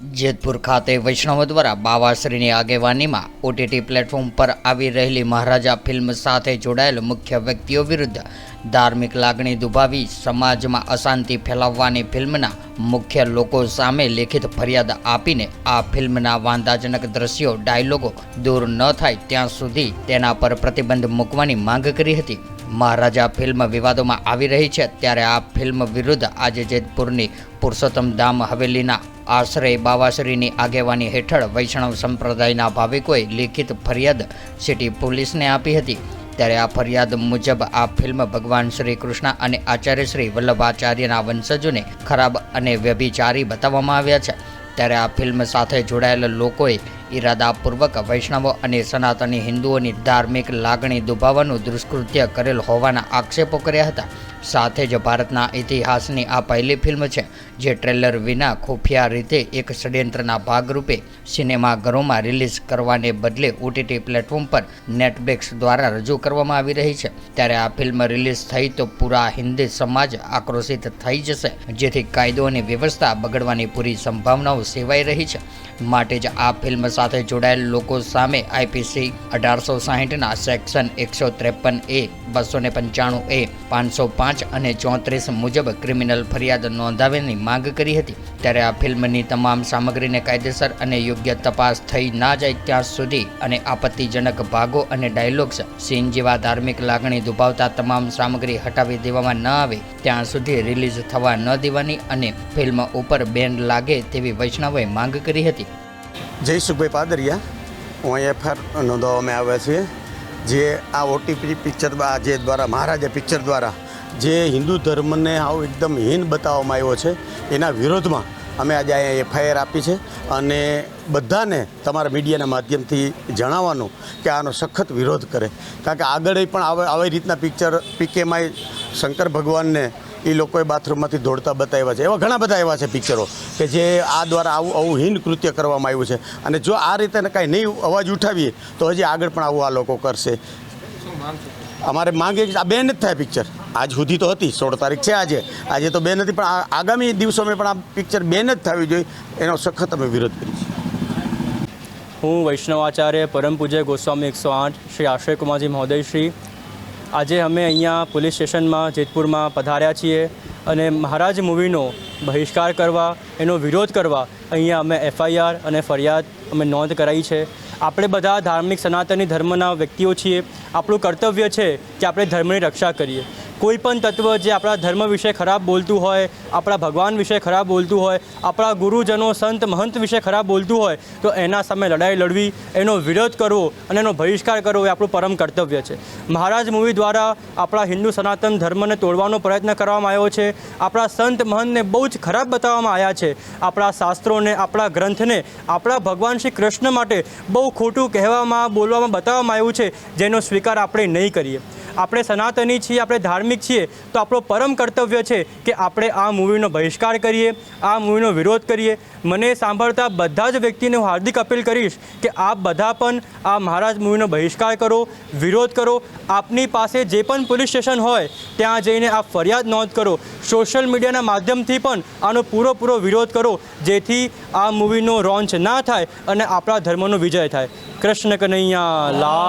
જેતપુર ખાતે વૈષ્ણવ દ્વારા બાવાશ્રીની આગેવાનીમાં ઓટીટી પ્લેટફોર્મ પર આવી રહેલી મહારાજા ફિલ્મ સાથે જોડાયેલ મુખ્ય વ્યક્તિઓ વિરુદ્ધ ધાર્મિક લાગણી દુભાવી સમાજમાં અશાંતિ ફેલાવવાની ફિલ્મના મુખ્ય લોકો સામે લેખિત ફરિયાદ આપીને આ ફિલ્મના વાંધાજનક દ્રશ્યો, ડાયલોગો દૂર ન થાય ત્યાં સુધી તેના પર પ્રતિબંધ મૂકવાની માંગ કરી હતી. મહારાજા ફિલ્મ વિવાદોમાં આવી રહી છે ત્યારે આ ફિલ્મ વિરુદ્ધ આજે જેતપુરની પુરુષોત્તમ ધામ હવેલીના આશ્રય બાવાશ્રીની આગેવાની હેઠળ વૈષ્ણવ સંપ્રદાયના ભાવિકોએ લેખિત ફરિયાદ સિટી પોલીસને આપી હતી. ત્યારે આ ફરિયાદ મુજબ આ ફિલ્મ ભગવાન શ્રી કૃષ્ણ અને આચાર્ય શ્રી વલ્લભાચાર્યના વંશજોને ખરાબ અને વ્યભિચારી બતાવવામાં આવ્યા છે. ત્યારે આ ફિલ્મ સાથે જોડાયેલા લોકોએ ઈરાદાપૂર્વક વૈષ્ણવો અને સનાતની હિન્દુઓની ધાર્મિક લાગણી દુભાવવાનું દુષ્કૃત્ય કરેલ હોવાના આક્ષેપો કર્યા હતા. સાથે જ ભારતના ઇતિહાસની આ પહેલી ફિલ્મ છે, જે ટ્રેલર વિના ખુફિયા રીતે એક ષડયંત્રના ભાગરૂપે સિનેમાઘરોમાં રિલીઝ કરવાને બદલે ઓટીટી પ્લેટફોર્મ પર નેટફ્લિક્સ દ્વારા રજૂ કરવામાં આવી રહી છે. ત્યારે આ ફિલ્મ રિલીઝ થઈ તો પૂરા હિન્દી સમાજ આક્રોશિત થઈ જશે, જેથી કાયદો અને વ્યવસ્થા બગડવાની પૂરી સંભાવનાઓ સેવાઈ રહી છે. માટે જ આ ફિલ્મ સાથે જોડાયેલ લોકો સામે આઈપીસી અઢારસો સાહીઠના સેક્શન એકસો ત્રેપન એ, બસો ને પંચાણું એ, પાંચસો પાંચ અને ચોત્રીસ મુજબ ક્રિમિનલ ફરિયાદ નોંધાવવાની માંગ કરી હતી. ત્યારે આ ફિલ્મની તમામ સામગ્રીને કાયદેસર અને યોગ્ય તપાસ થઈ ના જાય ત્યાં સુધી અને આપત્તિજનક ભાગો અને ડાયલોગ્સ, સીન જેવા ધાર્મિક લાગણી દુભાવતા તમામ સામગ્રી હટાવી દેવામાં ન આવે, ત્યાં સુધી રિલીઝ થવા ન દેવાની અને ફિલ્મ ઉપર બેન લાગે તેવી વૈષ્ણવે માંગ કરી હતી. જય સુખભાઈ પાદરિયા. હું અહીં એફઆઈઆર નોંધાવવામાં આવ્યા છીએ. જે આ ઓટીપી પિક્ચર જે દ્વારા, મહારાજા પિક્ચર દ્વારા જે હિન્દુ ધર્મને આવો એકદમ હીન બતાવવામાં આવ્યો છે, એના વિરોધમાં અમે આજે અહીંયા એફઆઈઆર આપી છે અને બધાને તમારા મીડિયાના માધ્યમથી જણાવવાનું કે આનો સખત વિરોધ કરે. કારણ કે આગળ પણ આવે, આવી રીતના પિક્ચર પીકેમાંય શંકર ભગવાનને એ લોકોએ બાથરૂમમાંથી દોડતા બતાવ્યા છે. એવા ઘણા બધા એવા છે પિક્ચરો કે જે આ દ્વારા આવું આવું હીન કૃત્ય કરવામાં આવ્યું છે. અને જો આ રીતે કાંઈ નહીં અવાજ ઉઠાવીએ, તો હજી આગળ પણ આવું આ લોકો કરશે. અમારે માંગે આ બેન જ થાય પિક્ચર. આજ સુધી તો હતી, સોળ તારીખ છે આજે. આજે તો બેન નથી, પણ આગામી દિવસોમાં પણ આ પિક્ચર બેન જ થવી જોઈએ. એનો સખત અમે વિરોધ કરીએ હું હું વૈષ્ણવાચાર્ય પરમ પૂજ્ય ગોસ્વામી એકસો આઠ, શ્રી આશ્રય કુમારજી મહોદય શ્રી આજે અમે અહીંયા પોલીસ સ્ટેશનમાં જેતપુરમાં પધાર્યા છીએ અને મહારાજ મૂવીનો બહિષ્કાર કરવા, એનો વિરોધ કરવા અહીંયા અમે એફઆઈઆર અને ફરિયાદ અમે નોંધ કરાવી છે. આપણે બધા ધાર્મિક સનાતની ધર્મના વ્યક્તિઓ છીએ. આપણું કર્તવ્ય છે કે આપણે ધર્મની રક્ષા કરીએ. કોઈ પણ તત્વ જે આપણા ધર્મ વિશે ખરાબ બોલતું હોય, આપણા ભગવાન વિશે ખરાબ બોલતું હોય, આપણા ગુરુજનો, સંત, મહંત વિશે ખરાબ બોલતું હોય, તો એના સામે લડાઈ લડવી, એનો વિરોધ કરવો અને એનો બહિષ્કાર કરવો એ આપણું પરમ કર્તવ્ય છે. મહારાજ મૂવી દ્વારા આપણા હિન્દુ સનાતન ધર્મને તોડવાનો પ્રયત્ન કરવામાં આવ્યો છે. આપણા સંત, મહંતને બહુ જ ખરાબ બતાવવામાં આવ્યા છે. આપણા શાસ્ત્રોને, આપણા ગ્રંથને, આપણા ભગવાન શ્રી કૃષ્ણ માટે બહુ ખોટું કહેવામાં, બોલવામાં બતાવવામાં આવ્યું છે, જેનો સ્વીકાર આપણે નહીં કરીએ. આપણે સનાતની છીએ, આપણે ધાર્મિક છીએ, તો આપણો પરમ કર્તવ્ય છે કે આપણે આ મૂવીનો બહિષ્કાર કરીએ, આ મૂવીનો વિરોધ કરીએ. મને સાંભળતા બધા જ વ્યક્તિને હું હાર્દિક અપીલ કરીશ કે આપ બધા પણ આ મહારાજ મૂવીનો બહિષ્કાર કરો, વિરોધ કરો. આપની પાસે જે પણ પોલીસ સ્ટેશન હોય, ત્યાં જઈને આપ ફરિયાદ નોંધ કરો. સોશિયલ મીડિયાના માધ્યમથી પણ આનો પૂરો વિરોધ કરો, જેથી આ મૂવીનો રોન્ચ ના થાય અને આપણા ધર્મનો વિજય થાય. કૃષ્ણ કનૈયા લા